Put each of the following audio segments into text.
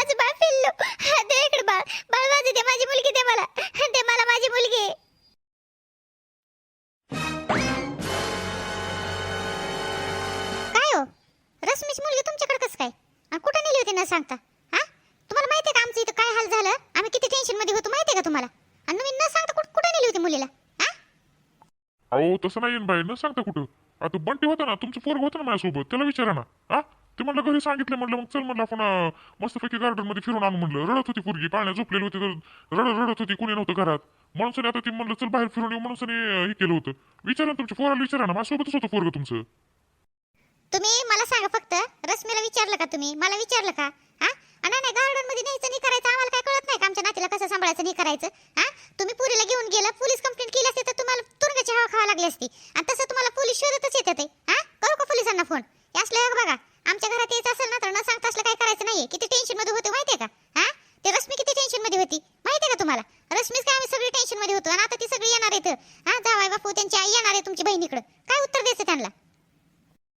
माझं बाळ पिल्लू दे इकडे बाळ. बाळ माझं दे माझी मुलगी दे मला. दे मला माझी मुलगी. काय हो? रश्मीची मुलगी तुमच्याकडे कसं काय? आणि कुठे नेली होती न सांगता? हा? तुम्हाला माहिती आहे का आमचं इथं काय हाल झालं? आम्ही किती टेन्शनमध्ये होतो माहिती आहे का तुम्हाला? आणि तुम्ही न सांगता कुठं कुठे नेली होती मुलीला? हा? अहो तसं नाही बाई. न सांगता कुठं? आता बंटी होता ना तुमचं पोरग होतं ना माझ्यासोबत. त्याला विचारा ना. हा? ते म्हणलं घरी सांगितलं म्हणलं मग चल म्हणलं आपण मस्तपैकी गार्डनमध्ये फिरून आणू म्हणलं. रडत होती पोरगी पाळण्या झोपलेली होती तर रडत रडत होती कुणी नव्हतं घरात. म्हणून आता ती म्हणलं चल बाहेर फिरून येऊ म्हणून हे केलं होतं. विचारा तुमच्या पोराला विचारा ना माझ्यासोबतच होतं पोरग तुमचं. तुम्ही मला सांगा फक्त रश्मीला विचारलं का तुम्ही? मला विचारलं का? हा आणि नाही गार्डनमध्ये न्यायचं नाही करायचं आम्हाला काय कळत नाही का आमच्या नातीला कसं सांभाळायचं नाही करायचं? हा तुम्ही पुरीला घेऊन गेला पोलीस कंप्लेंट केली असते तर तुम्हाला तुरुंगाची हवा खावा लागली असती. आणि तसं तुम्हाला पोलीस शोधतच येतात ते. हा करू का पोलिसांना फोन हे असलं हे बघा. आमच्या घरात यायचं असेल ना तर न सांगता असलं काय करायचं नाहीये. किती टेन्शनमध्ये होते माहितीये का? हा? ते रश्मी किती टेन्शनमध्ये होती? माहितीये का तुम्हाला? रश्मीच काय आम्ही सगळी टेन्शनमध्ये होतो आणि आता ती सगळी येणार आहेत. हा जावाय बापू त्यांची आई येणार आहे तुमची बहिणीकडे काय उत्तर द्यायचं त्यांना?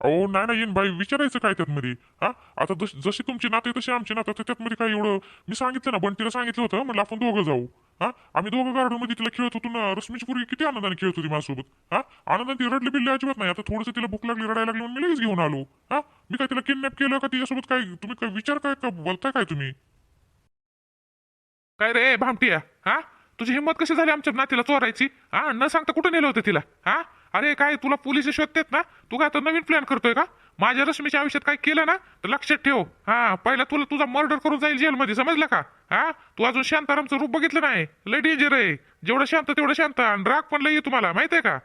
अहो नाही ना येईन बाई. विचारायचं काय त्यात मध्ये हा? आता जशी तुमची नाते तशी आमची नातं तर त्यातमध्ये काय एवढं? मी सांगितलं ना बंटीला सांगितलं होतं. म्हणलं आपण दोघं जाऊ. हा? आम्ही दोघं गार्डनमध्ये तिला खेळत होतो ना रश्मीची पूर्वी किती आनंदाने खेळत होती माझ्यासोबत. हा? आनंदाने ती रडली बिल्ली अजिबात नाही. आता थोडंसं तिला भूक लागली रडायला लागली म्हणून मी लगेच घेऊन आलो. हा? मी काय तिला किडनॅप केलं का तिच्यासोबत काय? तुम्ही काय विचार काय का? बोलताय काय तुम्ही? काय रे भामटिया? हा? तुझी हिंमत कशी झाली आमच्या नातीला चोरायची? हा? न सांगता कुठे नेलं होतं तिला? हा? अरे काय तुला पोलीस शोधतेत ना? तू काय आता नवीन प्लॅन करतोय का? माझ्या रश्मीच्या आयुष्यात काय केलं ना? तर लक्षात ठेव. हा? पहिला तुला तुझा मर्डर करून जाईल जेलमध्ये समजलं का? हा? तू अजून शांतारामचं रूप बघितलं नाही? लय डेंजर आहे. जेवढं शांत तेवढं शांत. आणि राग पण लय तुम्हाला माहितीये का?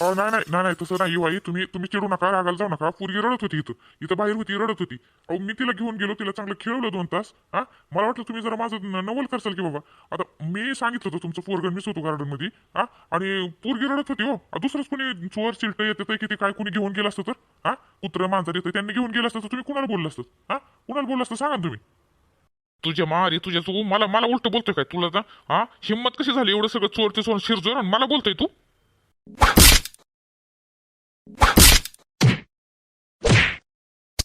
अहो नाही नाही नाही नाही तसं नाही आई. तुम्ही तुम्ही चिडू नका रागाला जाऊ नका. पूर्वी रडत होती इथं. इथं बाहेर होती रडत होती. अहो मी तिला घेऊन गेलो तिला चांगलं खेळवलं दोन तास. हा? मला वाटलं तुम्ही जरा माझं न- नवल करसाल की बाबा. आता मी सांगितलं होतं तुमचं पोरगण मीच होतो गार्डनमध्ये. हा? आणि पोरगी रडत होती हो. आ, दुसरंच कोणी चोर चिलट येतं किती काय कोणी घेऊन गेलं असतं तर? हा? कुत्र मांजर येतं त्यांनी घेऊन गेलं असतं तर तुम्ही कुणाला बोललं असतं? हा? कुणाला बोललं असतं? सांगा ना तुम्ही. तुझ्या मारी तुझ्या तू मला मला उलट बोलतोय काय? तुला ना हा हिंमत कशी झाली एवढं सगळं चोर ते चोर शिरजोर आणि मला बोलतोय तू.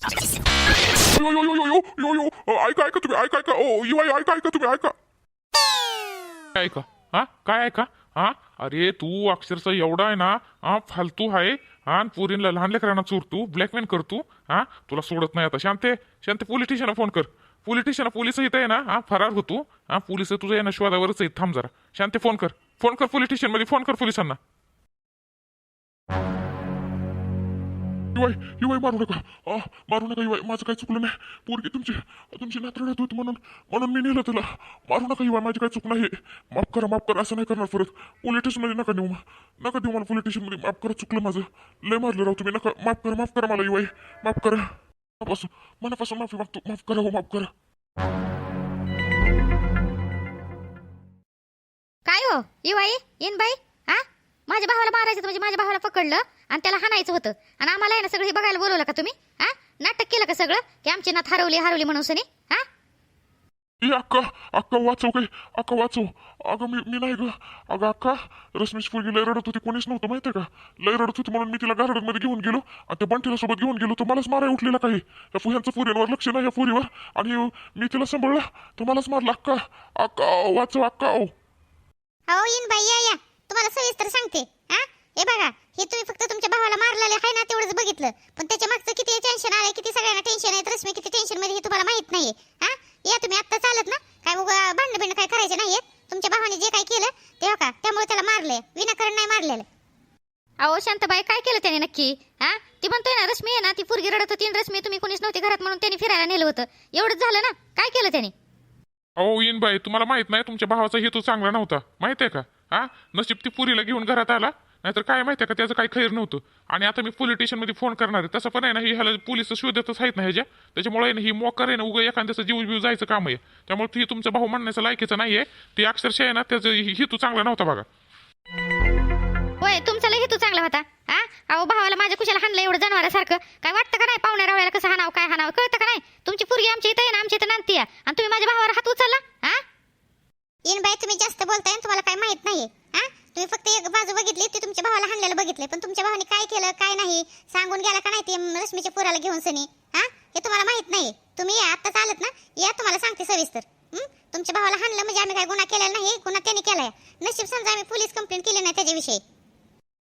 यो यो यो यो यो यो यो अ, ऐका ऐका तुम्ही ऐका ऐका ओ यो ऐका ऐका तुम्ही ऐका. काय हा काय ऐका? हा अरे तू अक्षरशः एवढा आहे ना हा फालतू आहे हा आणि पोरींला लहान लेकरांना चोरतू ब्लॅकमेल करतो हा तुला सोडत नाही आता. शांते शांते पोलीस स्टेशनला फोन कर. पोलीस स्टेशन पोलीस इथं आहे ना हा फरार होतो. हा पोलीस आहे ना शोधावरच आहे. थांब जरा. शांते फोन कर. फोन कर पोलीस स्टेशनमध्ये फोन कर पोलिसांना. युवाई युवाई मारू नका. अ, मारू नका युवाई माझं काही चुकलं नाही. पोरगी तुमची तुमची नात होती म्हणून म्हणून मी नेलं तिला. मारू नका युवाई माझी काही चूक नाही. माफ करा माफ करा असं नाही करणार परत. पोलीस स्टेशनमध्ये नका नेऊ म- नका देऊ मला पोलीस स्टेशनमध्ये. माफ करा चुकलं माझं. लय मारलं राव तुम्ही. नका माफ करा माफ करा मला युवाई माफ करा. मनापासून मनापासून माफी मागतो माफ करा हो माफ करा काय हो? येवाई येन बाई. हा? माझ्या भावाला मारायचं म्हणजे माझ्या भावाला पकडलं आणि त्याला हाणायचं होतं. आणि आम्हाला आहे ना सगळं हे बघायला बोलवलं का तुम्ही? हा? नाटक केलं का सगळं? की आमची नात हरवली हरवली म्हणून सनी. ए अक्का अक्का वाचव काय अक्का वाचव अगं मी मी नाही ग अगं अक्का रश्मीची पोरगी लय रडत होती कोणीच नव्हतं माहितीये का लय रडत होती म्हणून मी तिला गार्डन घेऊन गेलो आणि त्या बंटीला सोबत घेऊन गेलो तर मलाच माराय उठलेला काही या फुह्यांचं पोरींवर लक्ष नाही या पोरीवर आणि मी तिला सांभाळलं तर मलाच मारलं अक्का अक्का वाचव अक्का ओ अहो येईन बाई या या तुम्हाला सविस्तर सांगते हा बघा हे तुम्ही फक्त तुमच्या भावाला मारलेलं आहे ना तेवढंच बघितलं. पण त्याच्या मागचं किती टेन्शन आलंय किती सगळ्यांना टेन्शन आहे रश्मी किती टेन्शनमध्ये हे तुम्हाला माहीत नाहीये. हा? या तुम्ही आत्ता चालत ना काय भांडण बिंड काय करायचे नाहीयेत तुमच्या भावाने जे काय केलं ते हो का? त्यामुळे त्याला मारलंय. विनाकारण नाही मारलेलं. अहो शांतबाई काय केलं त्याने नक्की? हा? ती म्हणतोय ना रश्मी आहे ना ती पोरगी रडत होती रश्मी तुम्ही कोणीच नव्हती घरात म्हणून त्यांनी फिरायला नेलं होतं. एवढंच झालं ना? काय केलं त्याने? अहो येईन बाई तुम्हाला माहीत नाही तुमच्या भावाचा हेतू चांगला नव्हता. माहीत आहे का? हा? नशीब ती पुरीला घेऊन घरात आला. नाहीतर काय माहिती का त्याचं काही खैर नव्हतं. आणि आता मी पोलीस स्टेशनमध्ये फोन करणार आहे. तसं पण आहे ना ही ह्याला पोलीस शोधतच आहेत ना ह्याच्या. त्याच्यामुळे आहे ना ही मोकर आहे ना उगा एखाद्याचं जीव जीव जायचं काम आहे. त्यामुळे ती तुमचा भाऊ म्हणण्याचं लायकीचं नाही आहे ती अक्षरशः आहे ना त्याचं हेतू चांगला नव्हता बघा. होय तुमचा लय हेतू चांगला होता हा? अहो भावाला माझ्या कुशाला हाणलं एवढं जनावरासारखं. काय वाटतं का नाही पाहुण्या रावळ्याला कसं हाणावं काय हाणावं कळतं का नाही? तुमची पुरगी आमच्या इथं आहे ना आमच्या इथं नांदती आहे आणि तुम्ही माझ्या भावावर हात उचलला हा? इन बाई तुम्ही जास्त बोलताय आणि तुम्हाला काय माहीत नाहीये हा? तुम्ही फक्त एक बाजू बघितली ती तुमच्या भावाला हाणलेलं बघितले पण तुमच्या भावाने काय केलं काय नाही सांगून गेला का नाही ते रश्मीच्या पुराला घेऊन सनी? हा? हे तुम्हाला माहीत नाही. तुम्ही आत्ताच आलात ना? या तुम्हाला सांगते सविस्तर. तुमच्या भावाला हाणलं म्हणजे आम्ही काय गुन्हा केलेला नाही? गुन्हा त्याने केलाय. नशीब समजा आम्ही पोलीस कंप्लेंट केली नाही त्याच्याविषयी.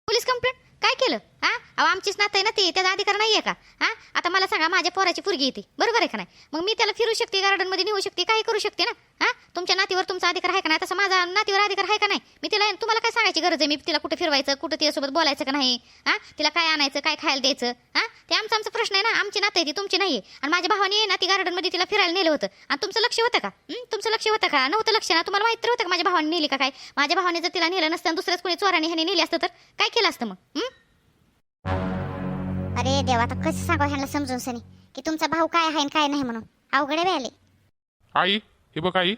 पोलीस कंप्लेंट काय केलं? हा? अहो आमचीच नातं आहे ना ती. त्याचा अधिकार नाही आहे का? हा? आता मला सांगा माझ्या पोराची पुरगी येते बरोबर आहे का नाही? मग मी त्याला फिरू शकते गार्डनमध्ये नेऊ शकते काही करू शकते ना? हा? तुमच्या नातीवर तुमचा अधिकार आहे का नाही? तसं माझा नातीवर अधिकार आहे का नाही? मी तिला तुम्हाला काय सांगायची गरज आहे? मी तिला कुठं फिरवायचं कुठं तिच्यासोबत बोलायचं का नाही? हा? तिला काय आणायचं काय खायला द्यायचं? हा? ते आमचा आमचा प्रश्न आहे ना? आमची नातं आहे ती तुमची नाही आहे आणि माझ्या भावाने ना ती गार्डनमध्ये तिला फिरायला नेलं होतं. आणि तुमचं लक्ष होतं का? तुमचं लक्ष होतं का? नव्हतं लक्ष ना? तुम्हाला माहिती होतं का माझ्या भावाने नेली का काय? माझ्या भावाने जर तिला नेलं नसतं दुसऱ्याच कोणी चोराने ह्याने नेली असतं तर? काय केलं असतं मग? अरे देवा आता कसं सांगा ह्यांना समजून सनी? की तुमचा भाऊ काय आहे आणि काय नाही म्हणून? अवघडे व्हायले आई हे बघ आई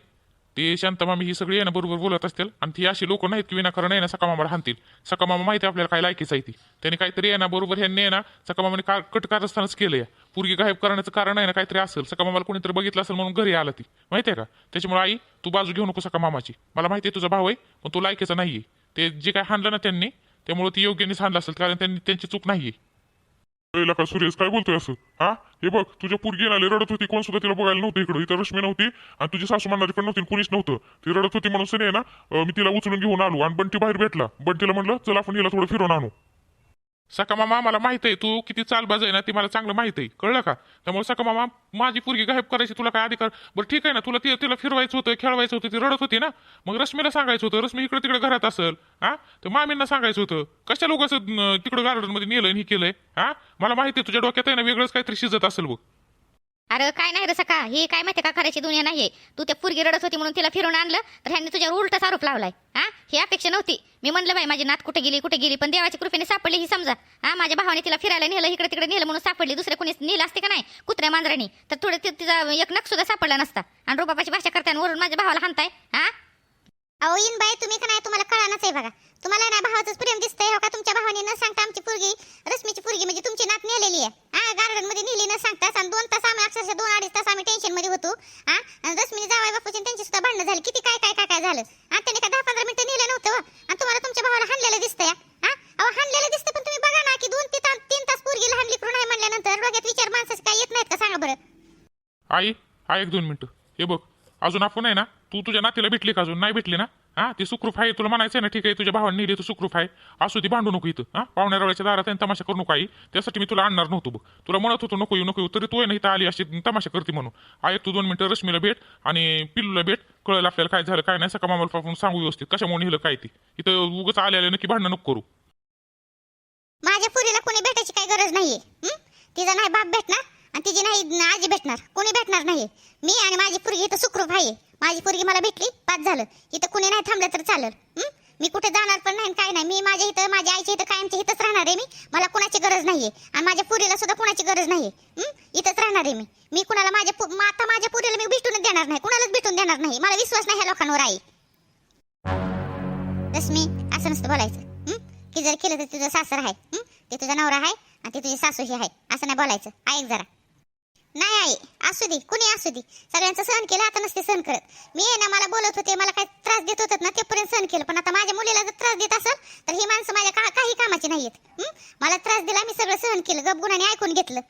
ते शांतमामी ही सगळी आहे ना बरोबर बोलत असतील आणि ती अशी लोक नाहीत की विनाकारण आहे ना सकामामाला हाणतील. सकामामा माहिती आहे आपल्याला काय लायकीच आहे ती. त्यांनी काहीतरी आहे ना बरोबर ह्यांनी आहे ना सकामामाने का कटकारस्थानच केलं या पूर्गी गायब करण्याचं कारण आहे ना काहीतरी असेल. सकामामाला कोणीतरी बघितलं असेल म्हणून घरी आला ती. माहिती आहे का? त्याच्यामुळे आई तू बाजू घेऊ नको सकामामाची. मला माहिती आहे तुझा भाऊ आहे पण तू लायकीचा नाहीये. ते जे काय हाणलं ना त्यांनी त्यामुळे ती योग्यनेच हाणलं असेल कारण त्यांनी त्यांची चूक नाहीये. पहिला का सुरेश काय बोलतोय असं? हा? हे बघ तुझ्या पुरगी आले रडत होती कोण सुद्धा तिला बघायला नव्हतं इकडं. इथं रश्मी नव्हती आणि तुझी सासू म्हणणारी पण नव्हती कोणीच नव्हतं. ती रडत होती म्हणून सनी आहे ना मी तिला उचलून घेऊन आलो आणि बंटी बाहेर भेटला. बंटीला म्हणलं चल आपण हिला थोडं फिरून आणू. सका मामा मला माहीत आहे तू किती चालबाज आहे ना ती मला चांगलं माहीत आहे. कळलं का? त्यामुळे सका मामा माझी पोरगी गायब करायची तुला काय अधिकार? बरं ठीक आहे ना तुला ती तिला फिरवायचं होतं खेळवायचं होतं ती रडत होती ना? मग रश्मीला सांगायचं होतं रश्मी इकडे तिकडे घरात असेल हा? तर मामींना सांगायचं होतं कशा लोक असं तिकडं गार्डनमध्ये नेलं आणि हे केलंय हा? मला माहिती आहे तुझ्या डोक्यात आहे ना वेगळंच काहीतरी शिजत असेल बघ. अरे काय नाही रे सका ही काय माहिती का खऱ्याची दुनिया नाहीये? तू त्या पुरगी रडत होती म्हणून तिला फिरून आणलं तर ह्यांनी तुझ्यावर उलटाच आरोप लावलाय. हा? ही अपेक्षा नव्हती. मी म्हणलं बाई माझी नात कुठे गेली कुठे गेली? पण देवाच्या कृपेने सापडली ही समजा. हा? माझ्या भावाने तिला फिरायला नेलं इकडे तिकडे नेलं म्हणून सापडली. दुसऱ्या कोणीच नेलं असते का नाही? कुत्र्या मांजरानी. तर थोडं तिचा एक नख सुद्धा सापडला नसता. आणि रुबाबाची भाषा करताय वरून माझ्या भावाला हाणताय? हा? अहो इन बाई तुम्ही का नाही? तुम्हाला कळानच आहे बघा. तुम्हाला ना भावाचंच प्रेम दिसतंय. हो का? तुमच्या भावाने न सांगता आमची पोरगी पोरगी म्हणजे तुमची नात नेलेली आहे हा गार्डनमध्ये नेली न सांगताच आणि दोन तास दोन अडीच तास आम्ही टेन्शनमध्ये होतो. हा? आणि रश्मीने जावाय बापूची त्यांची सुद्धा भांडणं झाली. किती काय काय काय काय झालं? हा? त्याने काय दहा पंधरा मिनिटं नेलं नव्हतं? आणि तुम्हाला तुमच्या भावाला हाणलेलं दिसतंय? हा? अहो हाणलेलं दिसतं पण तुम्ही बघा ना की दोन तीन तास तीन तास पोरगीला हाणली करून आहे म्हणल्यानंतर डोक्यात विचार माणसाचे काय येत नाहीत का? सांगा बरं. आई हा एक दोन मिनिटं. हे बघ अजून आपण आहे ना? तू तुझ्या नातीला भेटली का अजून? नाही भेटली ना? हा ती सुखरूप आहे तुला म्हणायचं आहे ना ठीक आहे तुझ्या भावाने नेली तू सुखरूप आहे. असू ती भांडू नको इथं हा. पाहुण्या रवळ्याच्या दारात आहे, तमाशा करू नको आई. त्यासाठी मी तुला आणणार नव्हतो बघ. तुला म्हणत होतो नको येऊ नको येऊ तरी तू आहे ना इथं आली अशी तमाशा करते म्हणून. ऐक तू दोन मिनिटं रश्मीला भेट आणि पिल्लूला भेट. कळलं आपल्याला काय झालं काय नाही सका मामाला आपण सांगू व्यवस्थित. कशामुळे नेलं काय ती? इथं उगच आले आले नक्की भांडणं नको करू. माझ्या पुरीला कोणी भेटायची काही गरज नाहीये तिचा नाही बाप भेटणार आणि तिची नाही आजी भेटणार. कोणी भेटणार नाही मी आणि माझी पुरगी इथं सुखरूप आहे. माझी पोरगी मला भेटली पाच झालं. इथं कुणी नाही थांबलं तर चालेल. मी कुठे जाणार पण नाही काय नाही. मी माझ्या इथं माझ्या आईच्या इथं कायमच्या इथंच राहणार आहे मी. मला कुणाची गरज नाहीये. आणि माझ्या पुरीला सुद्धा कुणाची गरज नाहीये. इथंच राहणार आहे मी. मी कुणाला माझ्या आता माझ्या पुरीला मी भेटूनच देणार नाही. कुणालाच भेटून देणार नाही. मला विश्वास नाही ह्या लोकांवर आहे. रश्मी असं नसतं बोलायचं. की जर केलं तर तुझं सासर आहे. ते तुझा नवरा आहे आणि ते तुझी सासूही आहे. असं नाही बोलायचं. ऐक जरा. नाही आई असू दे कुणी असू दे. सगळ्यांचं सहन केलं आता नसते सहन करत. मी आहे ना मला बोलत होते मला काय त्रास देत होतात ना तेपर्यंत सहन केलं. पण आता माझ्या मुलीला जर त्रास देत असेल तर ही माणसं माझ्या का काही कामाची नाहीयेत. आहेत मला त्रास दिला मी सगळं सहन केलं गपगुणाने ऐकून घेतलं.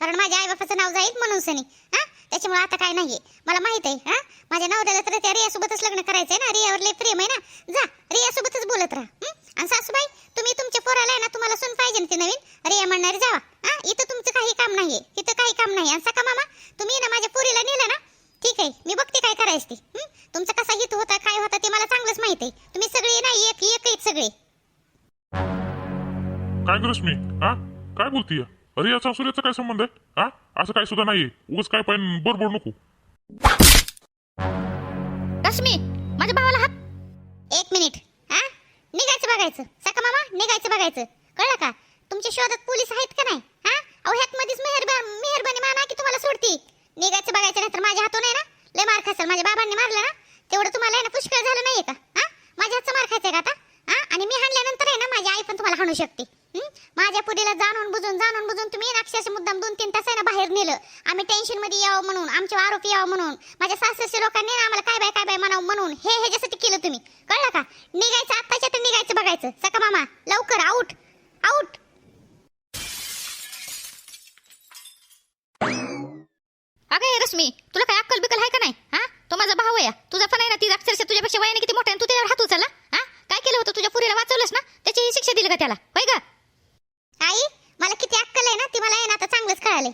कारण माझ्या आईबापाचं नाव जाईल म्हणून सनी. हा? त्याच्यामुळे आता काय नाहीये. मला माहीत आहे हा? माझ्या नवऱ्याला तर त्या रियासोबतच लग्न करायचंय ना. रियावर लय प्रेम आहे ना. जा रियासोबतच बोलत राहा आणि सासूबाई तुम्ही तुमच्या पोराला आहे ना तुम्हाला सून पाहिजे ना नवीन? रिया म्हणणारी जावा हा? इथं तुमचं काही काम नाहीये इथं काही काम नाही आणि सका मामा तुम्ही ना माझ्या पोरीला नेलं ना ठीक आहे मी बघते काय करायचं ते तुमचं तुमचा कसा हित होता काय होता ते मला चांगलंच माहीत आहे. तुम्ही सगळे नाही एक एक सगळे. काय गरज मी हा? काय बोलतीय? अरे याचा सूर्याचा काय संबंध आहे? हा? असं काय सुद्धा नाही उगाच काय पण बरोबर नको. रश्मी माझ्या भावाला हात एक मिनिट हा? निघायचं बघायचं. सका मामा निघायचं बघायचं. कळलं का? तुमच्या शोधात पोलीस आहेत का नाही? हा? अहो ह्यात मध्येच मेहरबान मेहरबानी माना की तुम्हाला सोडती निघायचं बघायचं नाही तर माझ्या हातून आहे ना? लय मार खासाल. माझ्या बाबांनी मारलं ना? तेवढं तुम्हाला आहे ना पुष्कळ झालं नाहीये का? हा? माझ्या हातचं मार खायचंय का आता? हा? आणि मी हाणल्यानंतर आहे ना माझी आई पण तुम्हाला हाणू शकते. माझ्या पुरीला जाणून बुजून जाणून बुजून तुम्ही अक्षरश अक्षरशः मुद्दाम दोन तीन तास ना बाहेर नेलं. आम्ही टेन्शनमध्ये यावं म्हणून आमचे आरोपी यावं म्हणून माझ्या सासरच्या लोकांनी आम्हाला काय बाय काय बाय म्हणावं म्हणून हे ह्याच्यासाठी केलं तुम्ही. कळलं का? निघायचं आत्ताच्या तर निघायचं बघायचं. सका मामा लवकर आउट आउट अगं रश्मी तुला काय अक्कल बिकल आहे का नाही हा तो माझा भाऊ आहे तुझा पण आहे ना ती अक्षरशः तुझ्यापेक्षा वयाने किती मोठा आहे आणि तू त्याच्यावर हात उचलला हा काय केलं होतं तुझ्या पुरीला वाचवलंस ना त्याची ही शिक्षा दिली का त्याला होय का आई मला किती अक्कल आहे ना ती मला आहे ना आता चांगलंच कळाले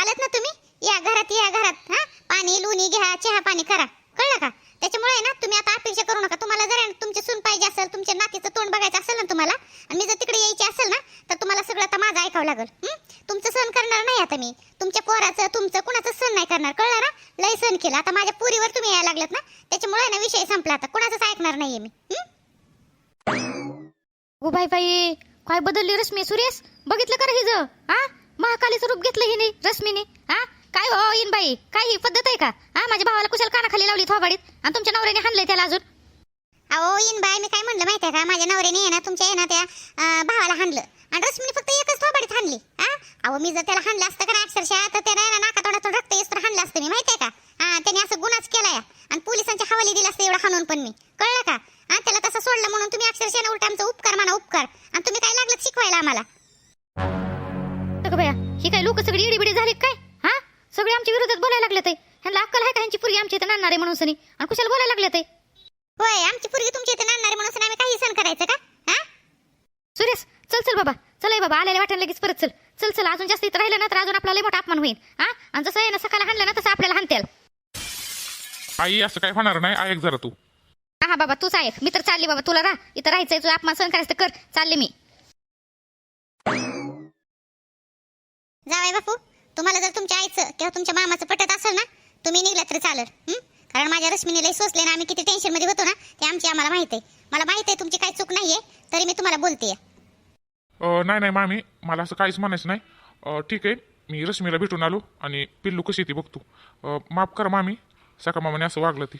आलात ना तुम्ही? या घरात या घरात. हा? पाणी लोणी घ्या चहा पाणी करा. कळलं का? त्याच्यामुळे आहे ना तुम्ही आता अपेक्षा करू नका. तुम्हाला जर तुमचे ना सून पाहिजे असेल तुमच्या नातीचं तोंड बघायचं असेल ना तुम्हाला आणि मी जर तिकडे यायची असेल ना तर तुम्हाला सगळं आता माझं ऐकावं लागेल. तुमचं सण करणार नाही आता मी. तुमच्या पोराचं तुमचं कुणाचं सण नाही करणार. कळलं ना? लय सण केलं. आता माझ्या पुरीवर तुम्ही यायला लागलात ना? त्याच्यामुळे ना विषय संपला आता. कुणाचंच ऐकणार नाहीये मी. हं? गो बाई बाई काय बदलली रश्मी? सुरेश बघितलं का हिज हा? महाकाली रूप घेतलं हिने रश्मीने. हा काय हो इन बाई काय ही पद्धत आहे का? हा माझ्या भावाला कुशाल कानाखाली लावली थोबाडीत आणि तुमच्या नवऱ्याने हाणलंय त्याला अजून. अहो इन बाय मी काय म्हणलं माहितीये का? माझ्या नवऱ्याने आहे ना तुमच्या आहे ना त्या अं, भावाला हाणलं. आणि रश्मीने फक्त एकच थोबाडीत हाणली. हा अहो मी जर त्याला हाणलं असतं का ना अक्षरशः तर त्याला आहे ना नाका तोंडातून रक्त येस तर हाणलं असतं मी माहितीये का? हा त्याने असं गुन्हाच केलाय. आणि पोलिसांच्या हवाली दिला असतं एवढं हाणून पण मी. बाबा चल बाबा आलेल्या वाटायला लगेच परत चल. चल चल अजून जास्त इथं राहिलं ना तर अजून आपला लय मोठा अपमान होईल. हा? आणि जसं आहे ना सकाळला हाणलं ना तसं आपल्याला हाणत्याल. आई असं काय होणार नाही. ऐक जरा तू. हा हा बाबा तूच ऐक मी तर चालली बाबा तुला राह इथं राहायचंय तुझा अपमान सहन करायचं कर. चालले मी. जावाय बापू. तुम्हाला जर तुमच्या आईचं किंवा तुमच्या मामाचं पटत असेल ना तुम्ही निघला तरी चालेल. हं? कारण माझ्या रश्मीने लई सोसले ना आम्ही किती टेन्शनमध्ये होतो ना ते आमची आम्हाला माहीत आहे. मला माहीत आहे तुमची काही चूक नाहीये तरी मी तुम्हाला बोलतेय. अं, नाही नाही मामी मला असं काहीच म्हणायचं नाही. अं, ठीक आहे मी रश्मीला भेटून आलो आणि पिल्लू कशी ती बघतो. अं, माफ करा मामी सका मामाने असं वागलं ती.